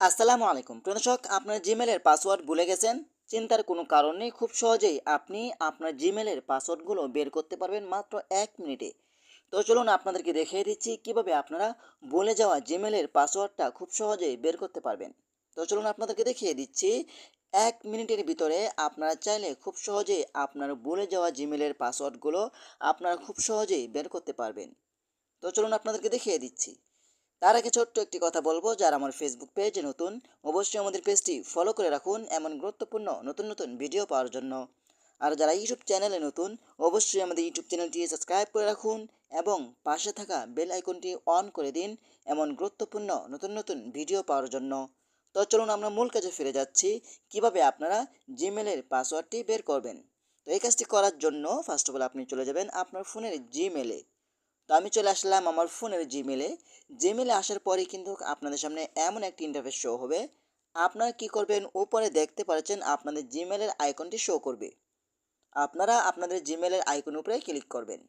আসসালামু আলাইকুম। প্রিয় দর্শক আপনার জিমেলের পাসওয়ার্ড ভুলে গেছেন? চিন্তার কোনো কারণ নেই, খুব সহজেই আপনি আপনার জিমেলের পাসওয়ার্ডগুলো বের করতে পারবেন মাত্র এক মিনিটে। তো চলুন আপনাদেরকে দেখিয়ে দিচ্ছি কীভাবে আপনারা ভুলে যাওয়া জিমেলের পাসওয়ার্ডটা খুব সহজেই বের করতে পারবেন। তো চলুন আপনাদেরকে দেখিয়ে দিচ্ছি, এক মিনিটের ভিতরে আপনারা চাইলে খুব সহজেই আপনার ভুলে যাওয়া জিমেলের পাসওয়ার্ডগুলো আপনারা খুব সহজেই বের করতে পারবেন। তো চলুন আপনাদেরকে দেখিয়ে দিচ্ছি। তার আগে ছোট্ট একটি কথা বলব, যারা আমার ফেসবুক পেজে নতুন, অবশ্যই আমাদের পেজটি ফলো করে রাখুন এমন গুরুত্বপূর্ণ নতুন নতুন ভিডিও পাওয়ার জন্য। আর যারা ইউটিউব চ্যানেলে নতুন, অবশ্যই আমাদের ইউটিউব চ্যানেলটি সাবস্ক্রাইব করে রাখুন এবং পাশে থাকা বেল আইকনটি অন করে দিন এমন গুরুত্বপূর্ণ নতুন নতুন ভিডিও পাওয়ার জন্য। তো চলুন আমরা মূল কাজে ফিরে যাচ্ছি, কীভাবে আপনারা জিমেলের পাসওয়ার্ডটি বের করবেন? তো এই কাজটি করার জন্য ফার্স্ট অফ অল আপনি চলে যাবেন আপনার ফোনের জিমেলে তো আমি চলে আসলাম আমার ফোনের জিমেলে জিমেলে আসার পরে কিন্তু আপনাদের সামনে এমন একটি ইন্টারফেস শো হবে। আপনারা কি করবেন? উপরে দেখতে পাচ্ছেন আপনাদের জিমেলের আইকনটি শো করবে। আপনারা আপনাদের জিমেলের আইকন উপরে ক্লিক করবেন।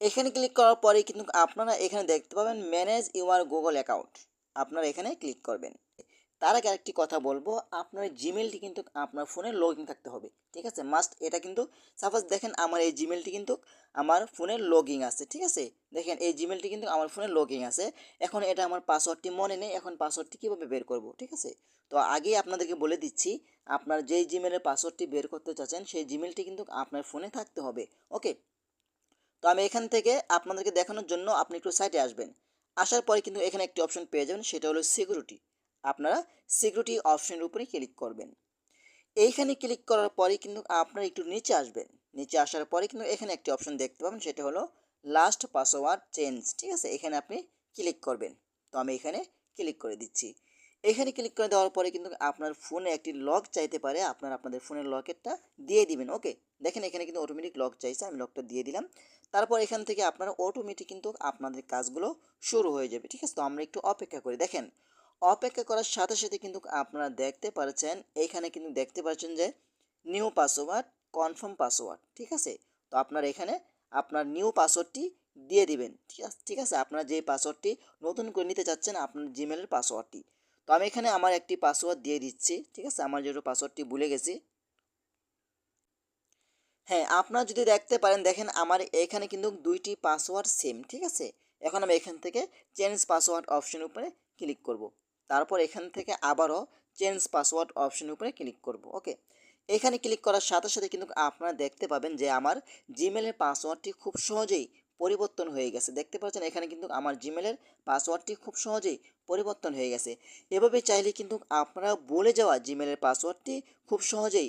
এখানে ক্লিক করার পরে কিন্তু আপনারা এখানে দেখতে পাবেন ম্যানেজ ইউর গুগল অ্যাকাউন্ট আপনারা এখানে ক্লিক করবেন। তার আগে আরেকটি কথা বলব, আপনার জিমেলটি কিন্তু আপনার ফোনে লগ ইন থাকতে হবে, ঠিক আছে? মাস্ট এটা কিন্তু সাপোজ দেখেন আমার এই জিমেলটি কিন্তু আমার ফোনে লগ ইন আছে, ঠিক আছে? দেখেন এই জিমেলটি কিন্তু আমার ফোনে লগিং আছে, এখন এটা আমার পাসওয়ার্ডটি মনে নেই, এখন পাসওয়ার্ডটি কীভাবে বের করব, ঠিক আছে? তো আগেই আপনাদেরকে বলে দিচ্ছি, আপনার যেই জিমেলের পাসওয়ার্ডটি বের করতে চাচ্ছেন, সেই জিমেলটি কিন্তু আপনার ফোনে থাকতে হবে ওকে তো আমি এখান থেকে আপনাদেরকে দেখানোর জন্য আপনি একটু সাইটে আসবেন, আসার পরে কিন্তু এখানে একটি অপশন পেয়ে যাবেন, সেটা হলো সিকিউরিটি আপনারা সিকিউরিটি অপশনের উপরে ক্লিক করবেন। এইখানে ক্লিক করার পরে কিন্তু আপনারা একটু নিচে আসবেন। নিচে আসার পরে কিন্তু এখানে একটি অপশন দেখতে পাবেন, সেটা হলো লাস্ট পাসওয়ার্ড চেঞ্জ ঠিক আছে? এখানে আপনি ক্লিক করবেন। তো আমি এখানে ক্লিক করে দিচ্ছি। এখানে ক্লিক করে দেওয়ার পরে কিন্তু আপনার ফোনে একটি লক চাইতে পারে, আপনার আপনাদের ফোনের লকেটটা দিয়ে দিবেন ওকে দেখেন এখানে কিন্তু অটোমেটিক লক চাইছে, আমি লকটা দিয়ে দিলাম। তারপর এখান থেকে আপনার অটোমেটিক কিন্তু আপনাদের কাজগুলো শুরু হয়ে যাবে, ঠিক আছে? তো আমরা একটু অপেক্ষা করি। দেখেন অপেক্ষা করার সাথে সাথে কিন্তু আপনারা দেখতে পাচ্ছেন এইখানে কিন্তু দেখতে পাচ্ছেন যে নিউ পাসওয়ার্ড কনফার্ম পাসওয়ার্ড ঠিক আছে? তো আপনার এখানে আপনার নিউ পাসওয়ার্ডটি দিয়ে দিবেন, ঠিক আছে ঠিক আছে? আপনারা যে পাসওয়ার্ডটি নতুন করে নিতে চাচ্ছেন, আপনার জিমেলের পাসওয়ার্ডটি তো আমি এখানে আমার একটি পাসওয়ার্ড দিয়ে দিচ্ছি, ঠিক আছে? আমার যেহেতু পাসওয়ার্ডটি ভুলে গেছি। হ্যাঁ আপনারা যদি দেখতে পারেন, দেখেন আমার এখানে কিন্তু দুইটি পাসওয়ার্ড সেম ঠিক আছে? এখন আমি এখান থেকে চেঞ্জ পাসওয়ার্ড অপশন উপরে ক্লিক করব। তারপর এখান থেকে আবারও চেঞ্জ পাসওয়ার্ড অপশানের উপরে ক্লিক করব ওকে এখানে ক্লিক করার সাথে সাথে কিন্তু আপনারা দেখতে পাবেন যে আমার জিমেলের পাসওয়ার্ডটি খুব সহজেই পরিবর্তন হয়ে গেছে। দেখতে পাচ্ছেন এখানে কিন্তু আমার জিমেলের পাসওয়ার্ডটি খুব সহজেই পরিবর্তন হয়ে গেছে। এভাবে চাইলে কিন্তু আপনারা বলে যাওয়া জিমেলের পাসওয়ার্ডটি খুব সহজেই